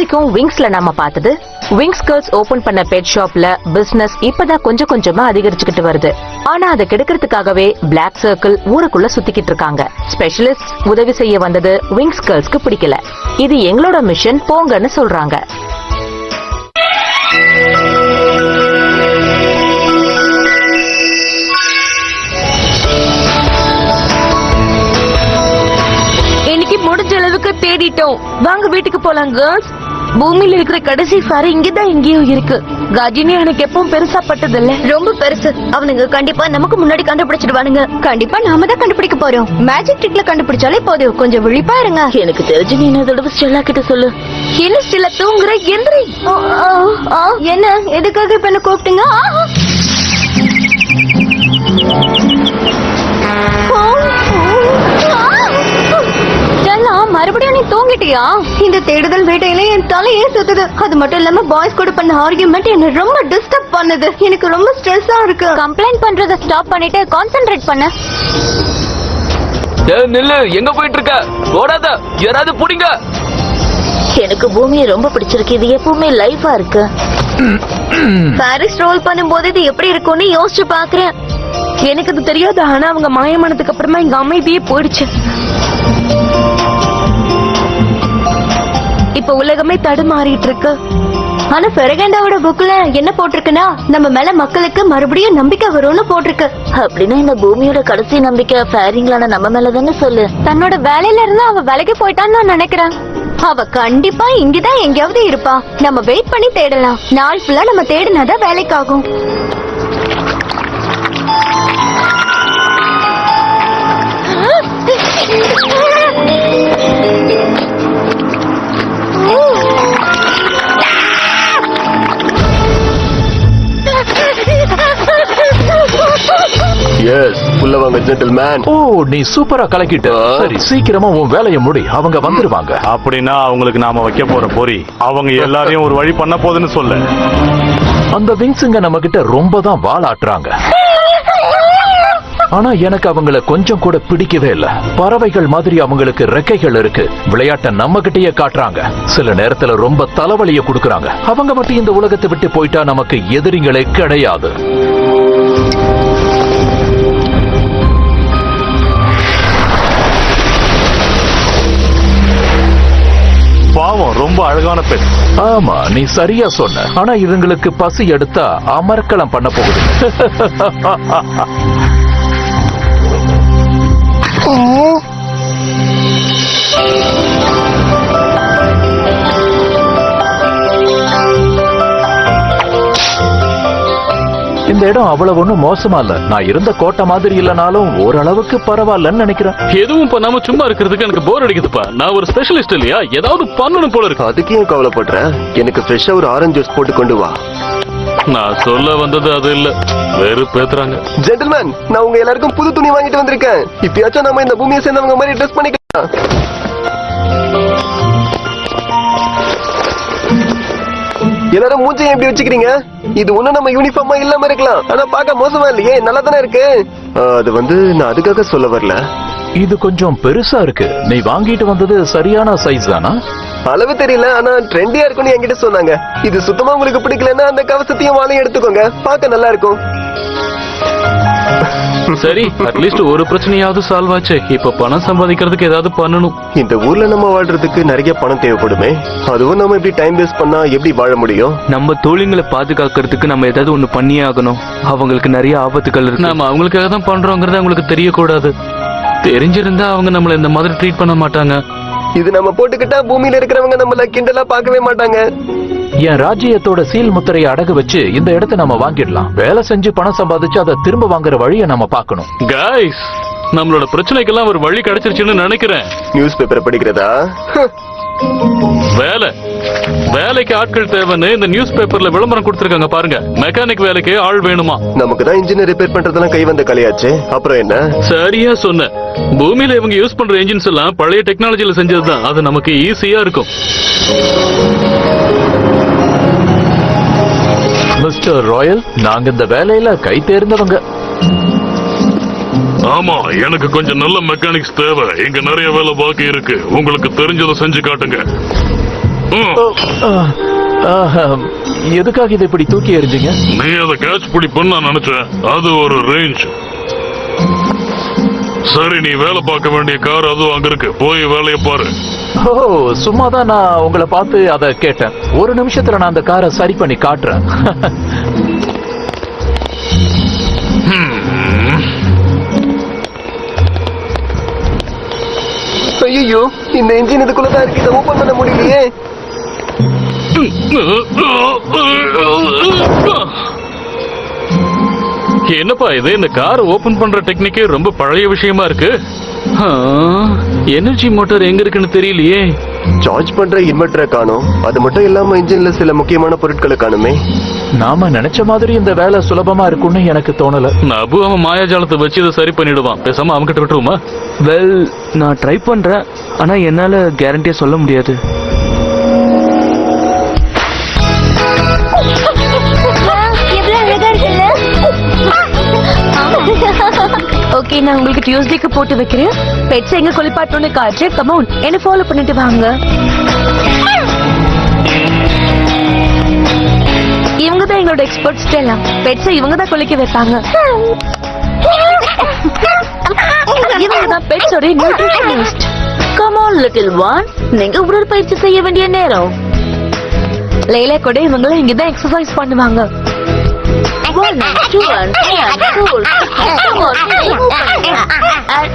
வரைக்கும் விங்ஸ்ல நாம பார்த்தது. விங்ஸ் கேர்ள்ஸ் ஓபன் பண்ண பெட் ஷாப்ல பிசினஸ் இப்பதான் கொஞ்சம் கொஞ்சமா அதிகரிச்சுக்கிட்டு வருது. ஆனா அதை கெடுக்கிறதுக்காகவே பிளாக் சர்க்கிள் ஊருக்குள்ள சுத்திக்கிட்டு இருக்காங்க. ஸ்பெஷலிஸ்ட் உதவி செய்ய வந்தது விங்ஸ் கேர்ள்ஸ்க்கு பிடிக்கல. இது எங்களோட மிஷன் போங்கன்னு சொல்றாங்க. இன்னைக்கு முடிஞ்ச அளவுக்கு தேடிட்டோம். வாங்க வீட்டுக்கு போலாம் கேர்ள்ஸ் பூமியில இருக்கிற கடைசி சாரி இங்கதான் எங்கேயோ இருக்கு. கஜினி எனக்கு எப்பவும் பெருசா பட்டது இல்ல ரொம்ப பெருசு. அவனுங்க கண்டிப்பா நமக்கு முன்னாடி கண்டுபிடிச்சிடுவானுங்க. கண்டிப்பா நாம தான் கண்டுபிடிக்க போறோம். மேஜிக் ட்ரிக்ல கண்டுபிடிச்சாலே போதும். கொஞ்சம் விழிப்பா இருங்க எனக்கு தெரிஞ்சு நீ என்ன தடவை ஸ்டெல்லா கிட்ட சொல்லு. என்ன ஸ்டெல்லா தூங்குற எந்திரி? என்ன? எதுக்காக இப்ப என்ன கூப்பிட்டீங்க? ஸ்டெல்லா மறுபடியும் நீ தூங்கிட்டியா? இந்த தேடுதல் வேட்டையில என் தலையே சுத்துது. அது மட்டும் இல்லாம பாய்ஸ் கூட பண்ண ஆர்கியூமெண்ட் என்ன ரொம்ப டிஸ்டர்ப் பண்ணுது. எனக்கு ரொம்ப ஸ்ட்ரெஸ்ஸா இருக்கு. கம்ப்ளைண்ட் பண்றத ஸ்டாப் பண்ணிட்டு கான்சென்ட்ரேட் பண்ணு. நில்லு. எங்க போயிட்டு இருக்க ஓடாத. யாராவது புடிங்க. எனக்கு பூமியை ரொம்ப பிடிச்சிருக்கு. இது எப்பவுமே லைஃபா இருக்கு. பாரிஸ் ரோல் பண்ணும்போது இது எப்படி இருக்கும்னு யோசிச்சு பாக்குறேன். எனக்கு அது தெரியாது ஆனா அவங்க மாயமானதுக்கு அப்புறமா எங்க அமைதியே போயிடுச்சு. இப்ப உலகமே தடுமாறிட்டு இருக்கு ஆனா பெரகண்டாவோட புக்ல என்ன போட்டிருக்குன்னா நம்ம மேல மக்களுக்கு மறுபடியும் நம்பிக்கை வரும்னு போட்டிருக்கு. அப்படின்னா இந்த பூமியோட கடைசி நம்பிக்கை ஃபேரிங்களான நம்ம மேல தானே சொல்லு. தன்னோட வேலையில இருந்து அவ வேலைக்கு போயிட்டான்னு நான் நினைக்கிறேன். அவ கண்டிப்பா இங்கதான் எங்கேயாவது இருப்பா. நம்ம வெயிட் பண்ணி தேடலாம். நாள் ஃபுல்லா நம்ம தேடினாதான் வேலைக்காகும். எஸ் உள்ள வாங்க ஜென்டில்மேன் ஓ நீ சூப்பரா கலக்கிட்ட. சரி சீக்கிரமா உன் வேலையை முடி. அவங்க வந்துருவாங்க. அப்படின்னா அவங்களுக்கு நாம வைக்க போற பொறி. அவங்க எல்லாரையும் ஒரு வழி பண்ண போதுன்னு சொல்லு. அந்த விங்ஸுங்க நம்ம கிட்ட ரொம்ப தான் வாலாட்டுறாங்க ஆனா எனக்கு அவங்கள கொஞ்சம் கூட பிடிக்கவே இல்ல. பறவைகள் மாதிரி அவங்களுக்கு ரெக்கைகள் இருக்கு. விளையாட்ட நம்ம கிட்டயே காட்டுறாங்க. சில நேரத்துல ரொம்ப தலைவலிய கொடுக்கறாங்க. அவங்க மட்டும் இந்த உலகத்தை விட்டு போயிட்டா நமக்கு எதிரிங்களே கிடையாது. அழகான பெண். ஆமா நீ சரியா சொன்ன. ஆனா இவங்களுக்கு பசி எடுத்தா அமர்க்களம் பண்ண போகுது. இந்த இடம் அவ்வளவு ஒண்ணும் மோசமா இல்ல. நான் இருந்த கோட்டை மாதிரி இல்லனாலும் ஓரளவுக்கு பரவாயில்லன்னு நினைக்கிறேன். எதுவும் பண்ணாம சும்மா இருக்கிறதுக்கு எனக்கு போர் அடிக்குதுப்பா. நான் ஒரு ஸ்பெஷலிஸ்ட் இல்லையா? ஏதாவது பண்ணணும் போல இருக்கு. அதுக்கு ஏன் கவலைப்படுற? எனக்கு ஃப்ரெஷ்ஷா ஒரு ஆரஞ்சு ஜூஸ் போட்டு கொண்டு வா. நான் சொல்ல வந்தது அது இல்ல. வெறும் பேத்துறாங்க ஜென்டில்மேன் நான் உங்க எல்லாருக்கும் புது துணி வாங்கிட்டு வந்திருக்கேன். இப்பயாச்சும் நம்ம இந்த பூமியை சேர்ந்தவங்க மாதிரி ட்ரெஸ் பண்ணிக்கலாம். எல்லாரும் மூஞ்சையும் எப்படி வச்சுக்கிறீங்க? இது ஒண்ணும் நம்ம யூனிஃபார்மா இல்லாம இருக்கலாம். ஆனா பார்க்க மோசமா இல்லையே? நல்லா தானே இருக்கு அது வந்து நான் அதுக்காக சொல்ல வரல. இது கொஞ்சம் பெருசா இருக்கு. நீ வாங்கிட்டு வந்தது சரியான சைஸ் தானா? அளவு தெரியல ஆனா ட்ரெண்டியா இருக்கும்னு என்கிட்ட சொன்னாங்க. இது சுத்தமா உங்களுக்கு பிடிக்கலன்னா அந்த கவசத்தையும் வாழையும் எடுத்துக்கோங்க. பார்க்க நல்லா இருக்கும். சரி அட்லீஸ்ட் ஒரு பிரச்சனையாவது சால்வ் ஆச்சு. இப்ப பணம் சம்பாதிக்கிறதுக்கு ஏதாவது பண்ணணும். இந்த ஊர்ல நம்ம வாழ்றதுக்கு நிறைய பணம் தேவைப்படுமே. அதுவும் நம்ம இப்படி டைம் வேஸ்ட் பண்ணா எப்படி வாழ முடியும்? நம்ம தோழிங்களை பாதுகாக்கிறதுக்கு நம்ம ஏதாவது ஒண்ணு பண்ணியே ஆகணும். அவங்களுக்கு நிறைய ஆபத்துகள் இருக்கு. நாம அவங்களுக்காக தான் பண்றோங்கிறது அவங்களுக்கு தெரியக்கூடாது. தெரிஞ்சிருந்தா அவங்க நம்மள இந்த மாதிரி ட்ரீட் பண்ண மாட்டாங்க. இது நம்ம போட்டுக்கிட்டா பூமியில இருக்கிறவங்க நம்மள கிண்டலா பார்க்கவே மாட்டாங்க. என் ராஜ்யத்தோட சீல் முத்திரையை அடகு வச்சு இந்த இடத்தை நம்ம வாங்கிடலாம். வேலை செஞ்சு பணம் சம்பாதிச்சு அதை திரும்ப வாங்குற வழியை நம்ம பார்க்கணும். கைஸ் நம்மளோட பிரச்சனைக்கெல்லாம் ஒரு வழி கிடைச்சிருச்சுன்னு நினைக்கிறேன். நியூஸ் பேப்பரை படிக்கிறதா? வேலை. வேலைக்கு ஆட்கள் தேவைன்னு இந்த நியூஸ் பேப்பர்ல விளம்பரம் கொடுத்திருக்காங்க பாருங்க. மெக்கானிக் வேலைக்கு ஆள் வேணுமா? நமக்கு தான் இன்ஜின் ரிப்பேர் பண்றதெல்லாம் கை வந்த கலையாச்சு. அப்புறம் என்ன? சரியா சொன்ன. பூமியில இவங்க யூஸ் பண்ற என்ஜின்ஸ் எல்லாம் பழைய டெக்னாலஜில செஞ்சதுதான். அது நமக்கு ஈஸியா இருக்கும். மிஸ்டர் ராயல் நாங்க இந்த வேலையில கை தேர்ந்தவங்க. ஆமா எனக்கு கொஞ்சம் நல்ல மெக்கானிக்ஸ் தேவை. இங்க நிறைய வேலை பாக்கி இருக்கு. உங்களுக்கு தெரிஞ்சதை செஞ்சு காட்டுங்க. எதுக்காக இதை இப்படி தூக்கி எறிஞ்சீங்க? நீ அதை கேட்ச் பிடிப்பன்னு நான் நினைச்சேன். அது ஒரு ரேஞ்ச் சரி நீ வேலை பார்க்க வேண்டிய கார் அதுவும் அங்க இருக்கு. போய் வேலையை பாரு. ஓ சும்மா தான் நான் உங்களை பார்த்து அதை கேட்டேன். ஒரு நிமிஷத்துல நான் அந்த காரை சரி பண்ணி காட்டுறேன். ஐயோ இந்த இன்ஜின் இதுக்குள்ளதான் இருக்கு. இதை ஓபன் பண்ண முடியலையே. என்னப்பா இது? இந்த கார் ஓபன் பண்ற டெக்னிக்கே ரொம்ப பழைய விஷயமா இருக்கு. எனர்ஜி மோட்டார் எங்க இருக்குன்னு தெரியலையே. சார்ஜ் பண்ற இன்வெர்டரை காணோம். அது மட்டும் இல்லாம இன்ஜின்ல சில முக்கியமான பொருட்களை காணுமே. நாம நினைச்ச மாதிரி இந்த வேலை சுலபமா இருக்கும்னு எனக்கு தோணல. நபு அவன் மாயாஜாலத்தை வச்சு இதை சரி பண்ணிடுவான். பேசாம அவன்கிட்ட விட்டுருமா வெல் நான் ட்ரை பண்றேன். ஆனா என்னால கேரண்டியா சொல்ல முடியாது. நான் உங்களுக்கு டியூஸ்டேக்கு போட்டு வைக்கிறேன். பெட்ஸ் எங்க குளிப்பாட்டணும்னு காட்டு கமௌன் என்ன ஃபாலோ பண்ணிட்டு வாங்க. இவங்க தான் எங்களோட எக்ஸ்பர்ட்ஸ் ஸ்டெல்லா பெட்ஸை இவங்க தான் குளிக்க வைப்பாங்க. இவங்க தான் பெட்ஸோட nutritionist come on little one நீங்க உடற்பயிற்சி செய்ய வேண்டிய நேரம். லைலா கூட இவங்களும் இங்க தான் எக்ஸசைஸ் பண்ணுவாங்க. And. And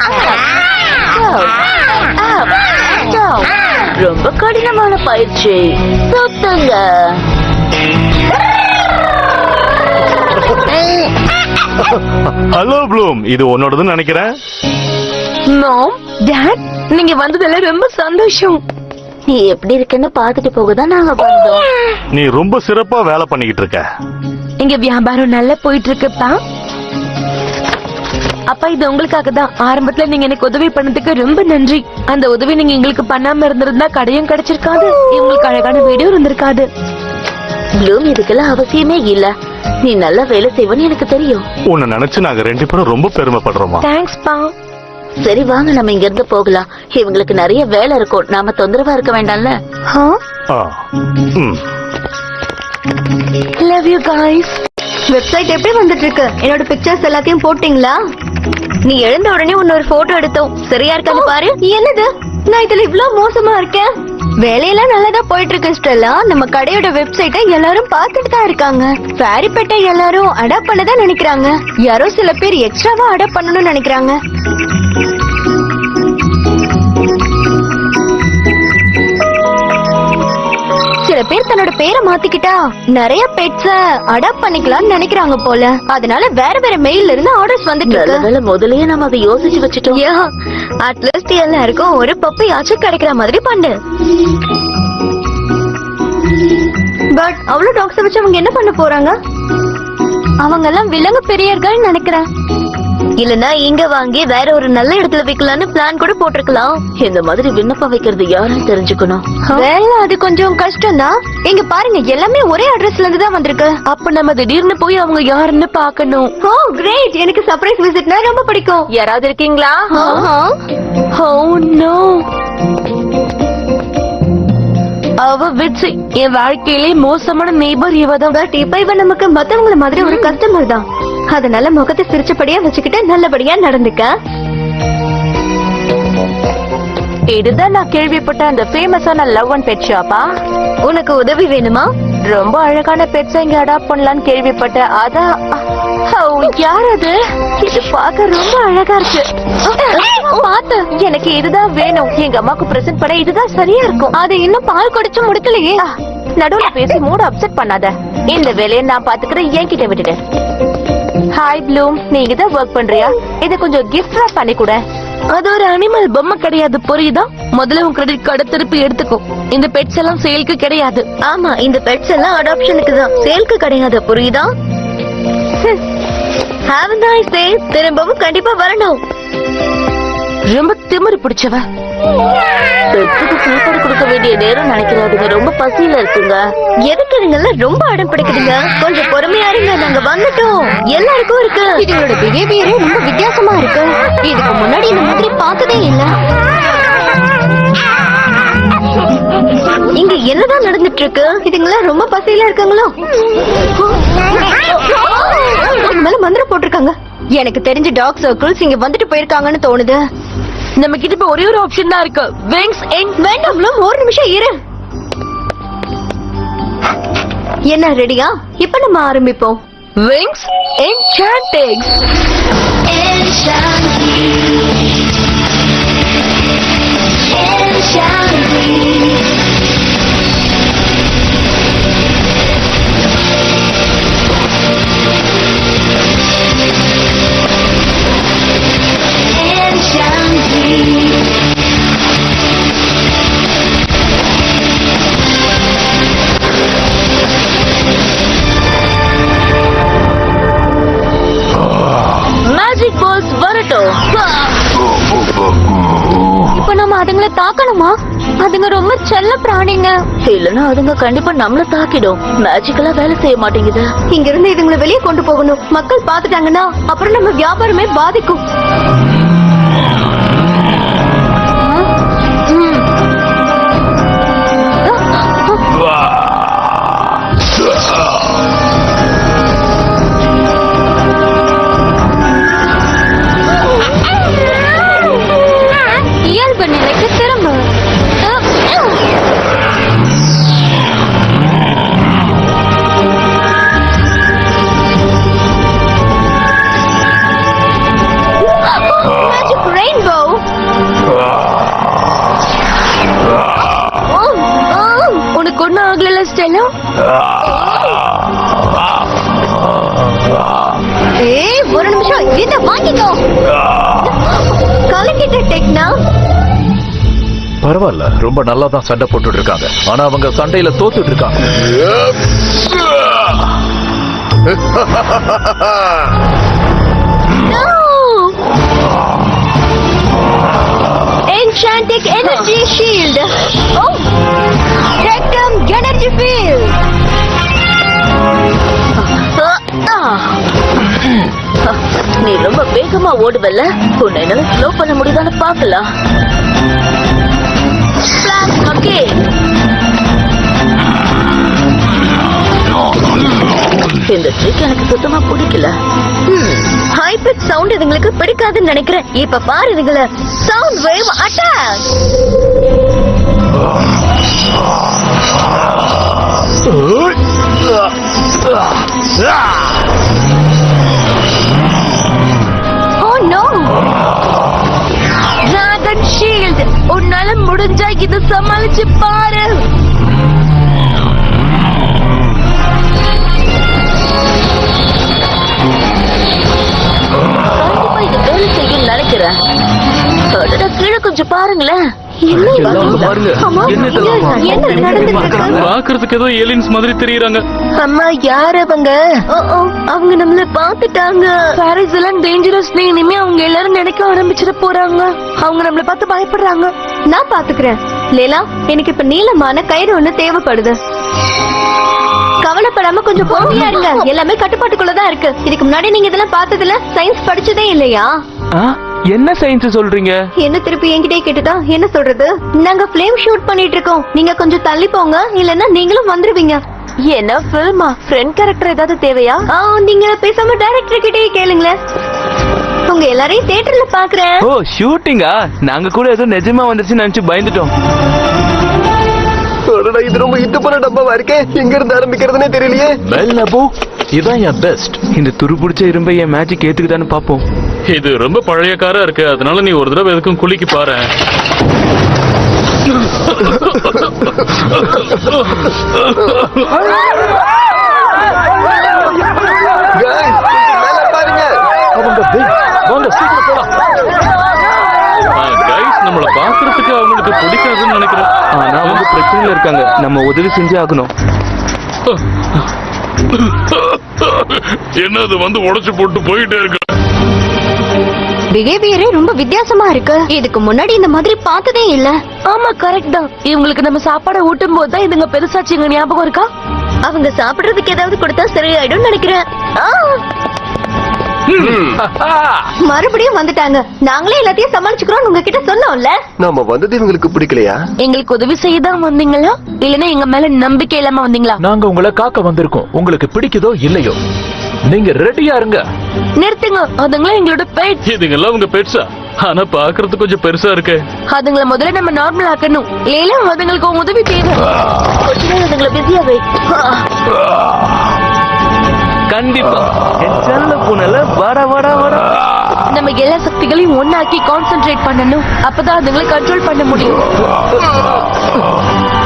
up, down, up, down. ரொம்ப கடினமான பயிற்சி சுத்துங்க ஹலோ ப்ளூம் இது உன்னோடதுன்னு நினைக்கிறேன் மாம் டாட் நீங்க வந்ததுல ரொம்ப சந்தோஷம் நீ எப்படி இருக்குன்னு பாத்துட்டு போக தான் நாங்க வந்தோம் நீ ரொம்ப சிறப்பா வேலை பண்ணிக்கிட்டு இருக்க இங்க வியாபாரம் நல்லா போயிட்டு இருக்குப்பா அப்பா இது உங்களுக்காக தான். ஆரம்பத்துல நீங்க எனக்கு உதவி பண்ணதுக்கு ரொம்ப நன்றி. அந்த உதவி நீங்க எங்களுக்கு பண்ணாம இருந்திருந்தா கடையும் கிடைச்சிருக்காது. இவங்களுக்கு அழகான வீடியோ இருந்திருக்காது. ப்ளூம் இதுக்கெல்லாம் அவசியமே இல்ல. நீ நல்லா வேலை செய்வன்னு எனக்கு தெரியும். உன்னை நினைச்சு நாங்க ரெண்டு பேரும் ரொம்ப பெருமைப்படுறோமா தேங்க்ஸ் பா சரி வாங்க நம்ம இங்க இருந்து போகலாம். இவங்களுக்கு நிறைய வேலை இருக்கும். நாம தொந்தரவா இருக்க வேண்டாம்ல? ஆ. ம். Love you guys. வெப்சைட் எப்படி வந்துட்டு இருக்கு என்னோட பிக்சர்ஸ் எல்லாத்தையும் போட்டீங்களா? நீ எழுந்த உடனே உன்ன ஒரு போட்டோ எடுத்தோம். சரியா இருக்காது பாரு. என்னது? நான் இதுல இவ்ளோ மோசமா இருக்கேன்? வேலையெல்லாம் நல்லதா போயிட்டு இருக்கு ஸ்டெல்லா. நம்ம கடையோட வெப்சைட்டை எல்லாரும் பார்த்துட்டு தான் இருக்காங்க. ஃபேரிப்பேட்டை எல்லாரும் அடாப்ட் பண்ணதான் நினைக்கிறாங்க. யாரோ சில பேர் எக்ஸ்ட்ராவா அடாப்ட் பண்ணணும்னு நினைக்கிறாங்க. சில பேர் தன்னோட பேரை மாத்திக்கிட்டா நிறைய பெட்ஸ அடாப்ட் பண்ணிக்கலாம்னு நினைக்கிறாங்க போல. அதனால வேற வேற மெயில்ல இருந்து ஆர்டர்ஸ் வந்துட்டு இருக்கு. முதல்லயே நம்ம அதை யோசிச்சு வச்சுட்டோம். அட்லீஸ்ட் எல்லாருக்கும் ஒரு பப்பியாச்சும் கிடைக்கிற மாதிரி பண்ணு. பட் அவ்வளவு டாக்ஸ் வச்சு அவங்க என்ன பண்ண போறாங்க? அவங்க எல்லாம் விலங்கு பெரியர்கள் நினைக்கிறேன். இல்லனா இங்க வாங்கி வேற ஒரு நல்ல இடத்துல வைக்கலாம்னு பிளான் கூட போட்டிருக்கலாம். இந்த மாதிரி விண்ணப்பம் வைக்கிறது யாருன்னு தெரிஞ்சுக்கணும். வேலை அது கொஞ்சம் கஷ்டம் தான் இங்க பாருங்க எல்லாமே ஒரே அட்ரஸ்ல இருந்து தான் வந்திருக்கு. அப்ப நம்ம திடீர்னு போய் அவங்க யாருன்னு பார்க்கணும். ஓ கிரேட் எனக்கு சர்ப்ரைஸ் விசிட்னா ரொம்ப பிடிக்கும். யாராவது இருக்கீங்களா? ஆஹா. Oh no. அவ விட்சி என் வாழ்க்கையிலே மோசமான நெய்பர் இவ தான் இப்ப இவ நமக்கு மத்தவங்கள மாதிரி ஒரு கஸ்டமர் தான். அதனால முகத்தை சிரிச்சபடியா வச்சுக்கிட்டு நல்லபடியா நடந்துக்க. இதுதான் நான் கேள்விப்பட்ட அந்த ஃபேமஸான லவ் அண்ட் பெட் ஷாப்பா உனக்கு உதவி வேணுமா? ரொம்ப அழகான பெட்ஸை இங்க அடாப்ட் பண்ணலாம்னு கேள்விப்பட்டேன் அதான் யார் அது? இது பார்க்க ரொம்ப அழகா இருக்கு. பாத்து எனக்கு இதுதான் வேணும். எங்க அம்மாக்கு பிரசன்ட் பண்ண இதுதான் சரியா இருக்கும். அது இன்னும் பால் குடிச்சு முடிக்கலையே. நடுவுல பேசி மூட அப்செட் பண்ணாத. இந்த வேலையை நான் பாத்துக்கிறேன் என்கிட்ட விட்டுட்டேன் ஹாய் ப்ளூம் நீங்க தான் ஒர்க் பண்றியா? இதை கொஞ்சம் கிஃப்டா பண்ணி கூட. அது ஒரு அனிமல் பொம்மை கிடையாது. புரியுதா? முதல்ல உன் கிரெடிட் கார்டை திருப்பி எடுத்துக்கோ. இந்த பெட்ஸ் எல்லாம் சேலுக்கு கிடையாது. ஆமா இந்த பெட்ஸ் எல்லாம் அடாப்ஷனுக்கு தான். சேல்க்கு கிடையாது. புரியுதா? ஹாவ் நைஸ் டே திரும்பவும் கண்டிப்பா வரணும். ரொம்ப திமிரு பிடிச்சவ. பெட்ஸுக்கு சாப்பாடு கொடுக்க வேண்டிய நேரம் நினைக்கிறாதுங்க ரொம்ப பசியில இருக்குங்க. எதுக்கு இதுங்கெல்லாம் ரொம்ப அடம் பிடிக்குதுங்க கொஞ்சம் பொறுமையா இருங்க. நாங்க வந்துட்டோம். எல்லாருக்கும் இருக்கு. இதுங்களோட பிஹேவியரே ரொம்ப வித்தியாசமா இருக்கு. இதுக்கு முன்னாடி இந்த மாதிரி பார்த்ததே இல்ல. இங்க என்னதான் நடந்துட்டு இருக்கு இதுங்களாம் ரொம்ப பசியில இருக்காங்களோ? மேல மந்திரம் போட்டிருக்காங்க. எனக்கு தெரிஞ்ச டாக் சர்க்கிள்ஸ் இங்க வந்துட்டு போயிருக்காங்கன்னு தோணுது. நம்ம கிட்ட இப்ப ஒரே ஒரு ஆப்ஷன் தான் இருக்கு. விங்ஸ் இன் வேண்டாம்ல ஒரு நிமிஷம் இரு. என்ன ரெடியா இப்ப நம்ம ஆரம்பிப்போம். விங்ஸ் இன் சாண்டிங்ஸ் மேஜிக் இல்லனா அதுங்க கண்டிப்பா நம்மள தாக்கிடும். மேஜிக்கலா வேலை செய்ய மாட்டேங்குது. இங்க இருந்து இதுங்களை வெளியே கொண்டு போகணும். மக்கள் பாத்துட்டாங்கன்னா அப்புறம் நம்ம வியாபாரமே பாதிக்கும். ரொம்ப நல்லா தான் சண்டை போட்டுட்டு இருக்காங்க ஆனா அவங்க சண்டையில தோத்துட்டு இருக்காங்க Enchantic Energy Shield. Oh, Tectum Energy Field. நீ ரொம்ப வேகமா ஓடுவல்ல? உன்னை என்னால ஸ்லோ பண்ண முடியுதான்னு பாக்கலாம் ஓகே. இந்த ட்ரிக் எனக்கு சுத்தமா பிடிக்கல. ஹை சவுண்ட் இதுங்களுக்கு பிடிக்காதுன்னு நினைக்கிறேன். இப்ப பாரு இதுங்கள. Sound wave attack Ah! முடிஞ்சா இத சமாளிச்சு பாரு. நினைக்கிறேன். கீழே கொஞ்சம் பாருங்களேன். பாக்குறதுக்கு ஏதோ ஏலியன்ஸ் மாதிரி தெரியறாங்க. அம்மா யார் அவங்க? அவங்க நம்மள பாத்துட்டாங்க பாரிஸ் எல்லாம் டேஞ்சரஸ் இனிமே அவங்க எல்லாரும் நினைக்க ஆரம்பிச்சிட போறாங்க. அவங்க நம்மள பார்த்து பயப்படுறாங்க. நான் பாத்துக்கிறேன் லேலா எனக்கு இப்ப நீளமான கயிறு ஒண்ணு தேவைப்படுது. கவலைப்படாம கொஞ்சம் பொறுமையா இருங்க. எல்லாமே கட்டுப்பாட்டுக்குள்ளதான் இருக்கு. இதுக்கு முன்னாடி நீங்க இதெல்லாம் பார்த்ததுல சயின்ஸ் படிச்சதே இல்லையா? ஆ, என்ன சயின்ஸ் சொல்றீங்க? என்ன திருப்பி என்கிட்டயே கேட்டுட்டா என்ன சொல்றது? நாங்க ஃபிளேம் ஷூட் பண்ணிட்டு இருக்கோம். நீங்க கொஞ்சம் தள்ளி போங்க. இல்லன்னா நீங்களும் வந்துருவீங்க. என்ன ஃபில்மா ஃப்ரெண்ட் கேரக்டர் ஏதாவது தேவையா? ஆ நீங்க பேசாம டைரக்டர் கிட்டயே கேளுங்களேன். உங்க எல்லாரையும் தியேட்டர்ல பாக்குறேன். ஓ ஷூட்டிங்கா நாங்க கூட ஏதோ நிஜமா வந்துருச்சு நினைச்சு பயந்துட்டோம். அடடா, இது ரொம்ப இத்து போன டப்பாவா இருக்கே எங்க இருந்து ஆரம்பிக்கிறதுனே தெரியலையே மெல்லபு இதான் என் பெஸ்ட் இந்த துரு பிடிச்ச இரும்பை என் மேஜிக் ஏத்துக்குதான்னு பாப்போம் இது ரொம்ப பழைய காரா இருக்கு அதனால நீ ஒரு தடவை எதுக்கும் குலுக்கி பாரு Guys, நம்மள பாக்குறதுக்கு அவங்களுக்கு பிடிக்காதுன்னு நினைக்கிறேன். ஆனா அவங்க பிரச்சனையில இருக்காங்க. நம்ம உதவி செஞ்சே ஆகணும். என்னது வந்து உடைச்சு போட்டு போயிட்டே இருக்கு? பிஹேவியரே ரொம்ப வித்தியாசமா இருக்கு. இதுக்கு முன்னாடி இந்த மாதிரி பார்த்ததே இல்ல. ஆமா கரெக்ட் தான். இவங்களுக்கு நம்ம சாப்பாடை ஊட்டும் போது தான் இதுங்க பெருசாச்சுங்க ஞாபகம் இருக்கா? அவங்க சாப்பிடுறதுக்கு ஏதாவது கொடுத்தா சரியாயிடும் நினைக்கிறேன். ஆ! மறுபடியும் வந்துட்டாங்க. நாங்களே எல்லாத்தையும் சமாளிச்சுக்கிறோம் உங்ககிட்ட சொன்னோம்ல. நாம வந்தது இவங்களுக்கு பிடிக்கலையா? எங்களுக்கு உதவி செய்ய தான் வந்தீங்களா? இல்லனா எங்க மேல நம்பிக்கை இல்லாம வந்தீங்களா? நாங்க உங்களை காக்க வந்திருக்கோம். உங்களுக்கு பிடிக்குதோ இல்லையோ? நீங்க ரெடியா இருங்க. நிறுத்துங்க. அதுங்களா எங்களோட பெட் இதுங்கெல்லாம் உங்க பெட்ஸா ஆனா பாக்குறது கொஞ்சம் பெருசா இருக்கு. அதுங்கள முதல்ல நம்ம நார்மல் ஆக்கணும். இல்லையா அதுங்களுக்கு உங்க உதவி தேவை கொஞ்ச நேரம் அதுங்கள பிஸியா வை. கண்டிப்பா. என் செல்ல பூனல வாடா வாடா வாடா. நம்ம எல்லா சக்திகளையும் ஒண்ணாக்கி கான்சென்ட்ரேட் பண்ணணும். அப்பதான் அதுங்களை கண்ட்ரோல் பண்ண முடியும்.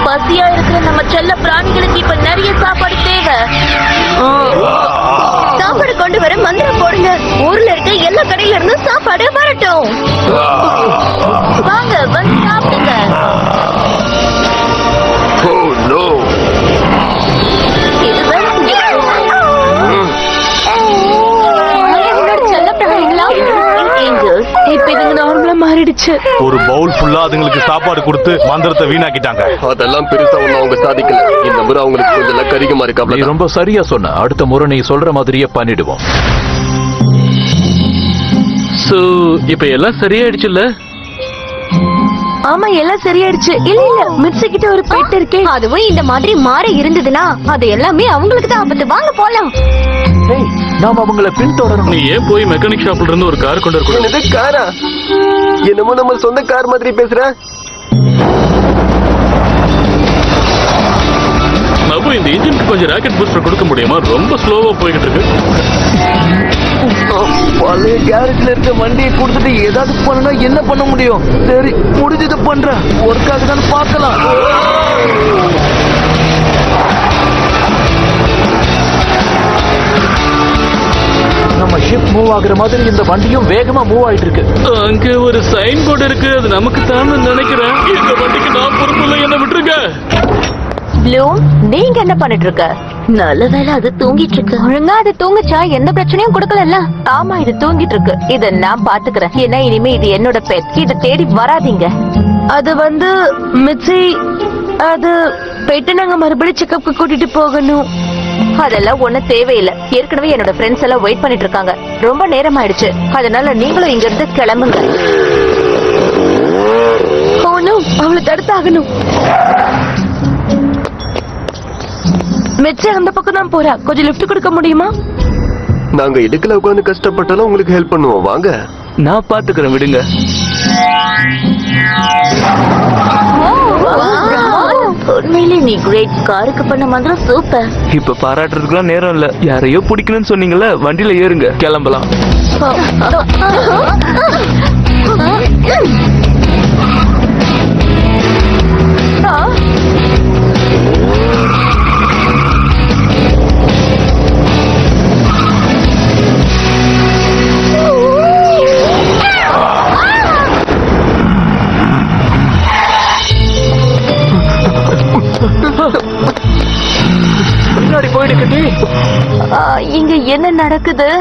பசியா இருக்கிற நம்ம செல்ல பிராணிகளுக்கு இப்ப நிறைய சாப்பாடு தேவை. சாப்பாடு கொண்டு வர மந்திரம் போடுங்க. ஊர்ல இருக்க எல்லா கடையில இருந்து சாப்பாடு வரட்டும். வாங்க வந்து சாப்பிடுங்க. இதுதான் ஒரு பவுல் ஃபுல்லா அதுங்களுக்கு சாப்பாடு கொடுத்து மந்திரத்தை வீணாக்கிட்டாங்க. அதெல்லாம் பெருசா ஒண்ணும் அவங்க சாதிக்கல. இந்த முறை அவங்களுக்கு கொஞ்சம் அதிகமா இருக்கு நீ. ரொம்ப சரியா சொன்ன. அடுத்த முறை நீ சொல்ற மாதிரியே பண்ணிடுவோம். சோ இப்ப எல்லாம் சரியாயிடுச்சுல்ல? ஆமா எல்லாம் சரியாயிடுச்சு. இல்ல இல்ல மிர்சி கிட்ட ஒரு பெட் இருக்கே. அதுவும் இந்த மாதிரி மாறி இருந்ததுன்னா அது எல்லாமே அவங்களுக்கு தான். ஆபத்து வாங்க போலாம். நாம அவங்கள பின்தொடரணும். நீ ஏன் போய் மெக்கானிக் ஷாப்ல இருந்து ஒரு கார் கொண்டு வரக்கூடாது. காரா என்னமோ நம்ம சொந்த கார் மாதிரி பேசுற. நபு இந்த இன்ஜினுக்கு கொஞ்சம் ராக்கெட் பூஸ்டர் கொடுக்க முடியுமா? ரொம்ப ஸ்லோவா போய்கிட்டு இருக்கு. பழைய கேரேஜ்ல இருக்க வண்டியை கொடுத்துட்டு ஏதாவது பண்ணனா என்ன பண்ண முடியும்? சரி முடிஞ்சது பண்றேன் ஒர்க் ஆகுதான்னு பார்க்கலாம். நம்ம ஷிப் மூவ் ஆகுற மாதிரி இந்த வண்டியும் வேகமா மூவ் ஆயிட்டு இருக்கு. அங்க ஒரு சைன் போர்டு இருக்கு. அது நமக்கு தான் நினைக்கிறேன். இந்த வண்டிக்கு நான் பொறுப்பு இல்லை. என்ன விட்டுருங்க. ப்ளூம் நீங்க என்ன பண்ணிட்டு இருக்க நல்ல வேளை அது தூங்கிட்டு இருக்கு ஒழுங்கா அது தூங்குச்சா? எந்த பிரச்சனையும் கொடுக்கல ஆமா இது தூங்கிட்டு இருக்கு இத நான் பாத்துக்கிறேன். ஏன்னா இனிமே இது என்னோட பெட் இத தேடி வராதீங்க. அது வந்து மிர்சி அது பெட்டு நாங்க மறுபடியும் செக்கப்க்கு கூட்டிட்டு போகணும். அதெல்லாம் ஒண்ணு தேவையில்லை. ஏற்கனவே என்னோட ஃப்ரெண்ட்ஸ் எல்லாம் வெயிட் பண்ணிட்டு இருக்காங்க ரொம்ப நேரம் ஆயிடுச்சு அதனால நீங்களும் இங்க இருந்து கிளம்புங்க போகணும் அவளை தடுத்தாகணும். மிர்சி அந்த பக்கம் தான் போறா. கொஞ்சம் லிஃப்ட் கொடுக்க முடியுமா? நாங்க இடுக்கல உட்கார்ந்து கஷ்டப்பட்டாலும் உங்களுக்கு ஹெல்ப் பண்ணுவோம். வாங்க. நான் பாத்துக்கிறேன் விடுங்க. உண்மையிலே நீ கிரேட் காருக்கு பண்ண மந்திரம் சூப்பர் இப்ப பாராட்டுறதுக்குலாம் நேரம் இல்ல. யாரையோ பிடிக்கணும்னு சொன்னீங்கல்ல வண்டியில ஏறுங்க. கிளம்பலாம்.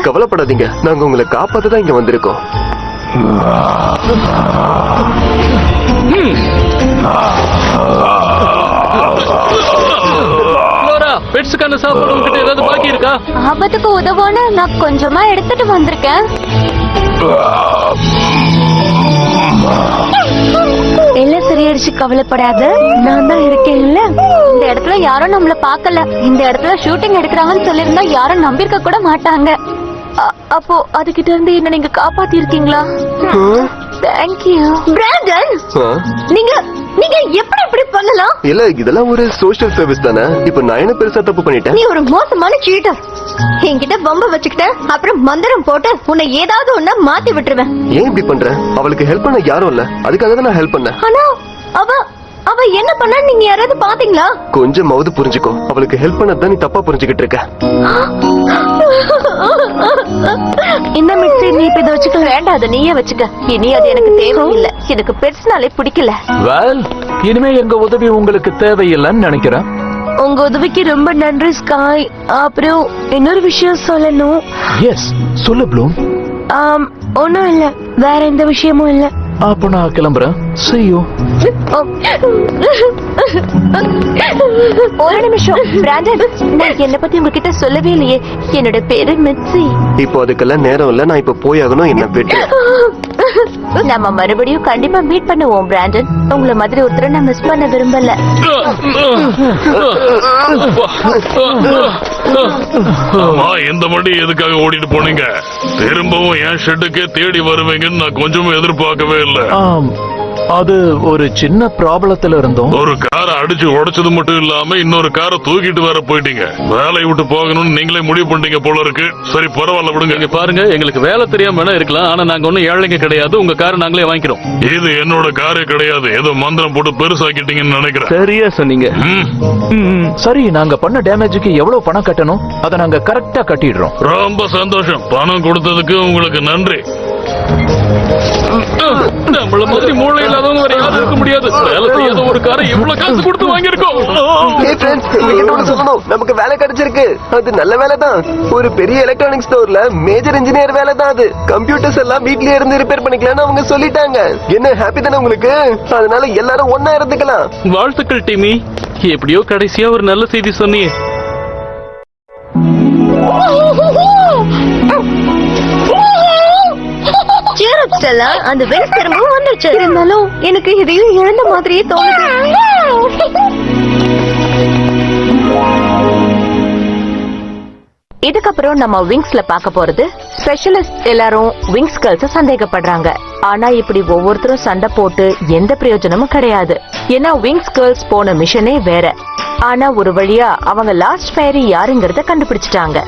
கவலைப்படாதீங்க. நாங்க உங்களை காப்பாத்த தான் இங்க வந்திருக்கோம். பெட்ஸுக்கான சாப்பாடு உங்ககிட்ட ஏதாவது பாக்கி இருக்கா? ஆபத்துக்கு உதவுன்னு நான் கொஞ்சமா எடுத்துட்டு வந்திருக்கேன். எல்லாம் சரியாயிடுச்சு கவலைப்படாத? நான் தான் இருக்கேன்ல இந்த இடத்துல யாரும் நம்மள பார்க்கல. இந்த இடத்துல ஷூட்டிங் எடுக்கிறாங்கன்னு சொல்லியிருந்தா யாரும் நம்பியிருக்க கூட மாட்டாங்க. அப்போ அதுகிட்ட இருந்து என்ன நீங்க காப்பாத்தி இருக்கீங்களா தேங்க்யூ பிராண்டன்? நீங்க நீங்க எப்படி இப்படி பண்ணலாம்? இல்ல இதெல்லாம் ஒரு சோஷியல் சர்வீஸ் தானே? இப்ப நான் என்ன பெருசா தப்பு பண்ணிட்டேன்? நீ ஒரு மோசமான சீட்டர் என்கிட்ட பம்ப வச்சுக்கிட்ட அப்புறம் மந்திரம் போட்டு உன்னை ஏதாவது ஒண்ண மாத்தி விட்டுருவேன். ஏன் இப்படி பண்ற? அவளுக்கு ஹெல்ப் பண்ண யாரும் இல்ல. அதுக்காக தான் நான் ஹெல்ப் பண்ணேன். ஆனா அவ அவ என்ன பண்ணா? நீங்க யாராவது பாத்தீங்களா? கொஞ்சமாவது புரிஞ்சுக்கோ. அவளுக்கு ஹெல்ப் பண்ணதான் நீ தப்பா புரிஞ்சுக்கிட்டு இருக்க. என்ன மிக்சி நீ இப்ப இதை வச்சுக்க வேண்டாம். அதை நீயே வச்சுக்க. இனி அது எனக்கு தேவையில்லை. எனக்கு பெட்ஸ்னாலே பிடிக்கல. வெல் இனிமே எங்க உதவி உங்களுக்கு தேவையில்லைன்னு நினைக்கிறேன். உங்க உதவிக்கு ரொம்ப நன்றி ஸ்காய். அப்புறம் இன்னொரு விஷயம் சொல்லணும். எஸ் சொல்லு ப்ளூம். ஆம், ஒண்ணும் இல்ல. வேற எந்த விஷயமும் இல்ல. அப்போ நான் கிளம்புறேன் you ஒரு நிமிஷம் பிராண்டன் நான் என்ன பத்தி உங்ககிட்ட சொல்லவே இல்லையே என்னோட பேரு மிட்சி இப்போ அதுக்கெல்லாம் நேரம் இல்ல நான் இப்ப போயாகணும் என்ன விட்டு நம்ம மறுபடியும் கண்டிப்பா மீட் பண்ணுவோம் பிராண்டன் உங்களை மாதிரி ஒருத்தரை நான் மிஸ் பண்ண விரும்பல ஆமா இந்த மண்டி எதுக்காக ஓடிட்டு போனீங்க? திரும்பவும் என் ஷெட்டுக்கே தேடி வருவீங்கன்னு நான் கொஞ்சமும் எதிர்பார்க்கவே இல்லை. அது ஒரு சின்ன ப்ராப்ளத்துல இருந்தோம் ஒரு காரை அடிச்சு உடைச்சது மட்டும் இல்லாம இன்னொரு காரை தூக்கிட்டு வேற போயிட்டீங்க. வேலையை விட்டு போகணும்னு நீங்களே முடிவு பண்ணிட்டீங்க போல இருக்கு. சரி பரவாயில்ல விடுங்க. இங்க பாருங்க எங்களுக்கு வேலை தெரியாம வேணா இருக்கலாம். ஆனா நாங்க ஒண்ணும் ஏழைங்க கிடையாது. உங்க காரை நாங்களே வாங்கிக்கிறோம். இது என்னோட காரே கிடையாது. ஏதோ மந்திரம் போட்டு பெருசாக்கிட்டீங்கன்னு நினைக்கிறேன். சரியா சொன்னீங்க. ம், ம், சரி நாங்க பண்ண டேமேஜுக்கு எவ்வளவு பணம் கட்டணும்? அதை நாங்க கரெக்டா கட்டிடுறோம். ரொம்ப சந்தோஷம். பணம் கொடுத்ததுக்கு உங்களுக்கு நன்றி. நம்மள மாதிரி மூளை இல்லாதவங்க வேற யாரும் இருக்க முடியாது. வேலை செய்யாத ஒரு காரை இவ்வளவு காசு கொடுத்து வாங்கியிருக்கோம். சொல்லணும். நமக்கு வேலை கிடைச்சிருக்கு. அது நல்ல வேலை தான். ஒரு பெரிய எலக்ட்ரானிக் ஸ்டோர்ல மேஜர் இன்ஜினியர் வேலை தான் அது. கம்ப்யூட்டர்ஸ் எல்லாம் வீட்லயே இருந்து ரிப்பேர் பண்ணிக்கலாம்னு அவங்க சொல்லிட்டாங்க. என்ன ஹாப்பி தானே உங்களுக்கு? அதனால எல்லாரும் ஒன்னா இருந்துக்கலாம். வாழ்த்துக்கள் டிமி. எப்படியோ கடைசியா ஒரு நல்ல செய்தி சொன்னியே Cheer அந்த விங்ஸ் திரும்பவும் வந்துருச்சு. இருந்தாலும் எனக்கு இதையும் இழந்த மாதிரியே தோணுது. இதுக்கப்புறம் நம்ம விங்ஸ்ல பார்க்க போறது ஸ்பெஷலிஸ்ட் எல்லாரும் விங்ஸ் கேர்ள்ஸ் சந்தேகப்படுறாங்க. ஆனா இப்படி ஒவ்வொருத்தரும் சண்டை போட்டு எந்த பிரயோஜனமும் கிடையாது. ஏன்னா விங்ஸ் கேர்ள்ஸ் போன மிஷனே வேற. ஆனா ஒரு வழியா அவங்க லாஸ்ட் ஃபேரி யாருங்கறத கண்டுபிடிச்சிட்டாங்க.